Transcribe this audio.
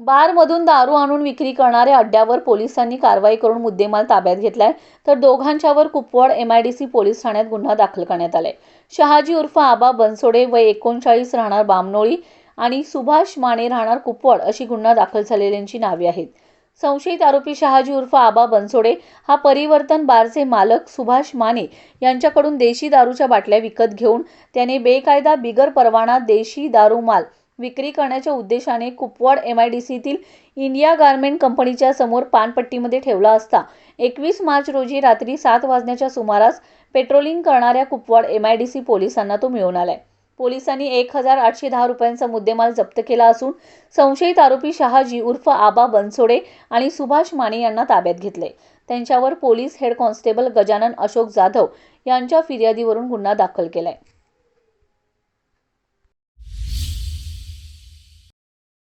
बारमधून दारू आणून विक्री करणाऱ्या अड्ड्यावर पोलिसांनी कारवाई करून मुद्देमाल ताब्यात घेतलाय. तर दोघांच्यावर कुपवाड एमआयडीसी पोलीस ठाण्यात गुन्हा दाखल करण्यात आलाय. शहाजी उर्फ आबा बनसोडे व एकोणचाळीस राहणार बामनोळी आणि सुभाष माने राहणार कुपवाड अशी गुन्हा दाखल झालेल्यांची नावे आहेत. संशयित आरोपी शहाजी उर्फ आबा बनसोडे हा परिवर्तन बारचे मालक सुभाष माने यांच्याकडून देशी दारूच्या बाटल्या विकत घेऊन त्याने बेकायदा बिगर परवाना देशी दारू माल विक्री करण्याच्या उद्देशाने कुपवाड एम आय डी सीतील इंडिया गारमेंट कंपनीच्या समोर पानपट्टीमध्ये ठेवला असता. एकवीस मार्च रोजी रात्री सात वाजण्याच्या सुमारास पेट्रोलिंग करणाऱ्या Kupwad M I D C पोलिसांना तो मिळून आलाय. पोलिसांनी एक हजार आठशे दहा रुपयांचा मुद्देमाल जप्त केला असून संशयित आरोपी शहाजी उर्फ आबा बनसोडे आणि सुभाष माने यांना ताब्यात घेतले त्यांच्यावर police head constable Gajanan Ashok Jadhav यांच्या फिर्यादीवरून गुन्हा दाखल केलाय.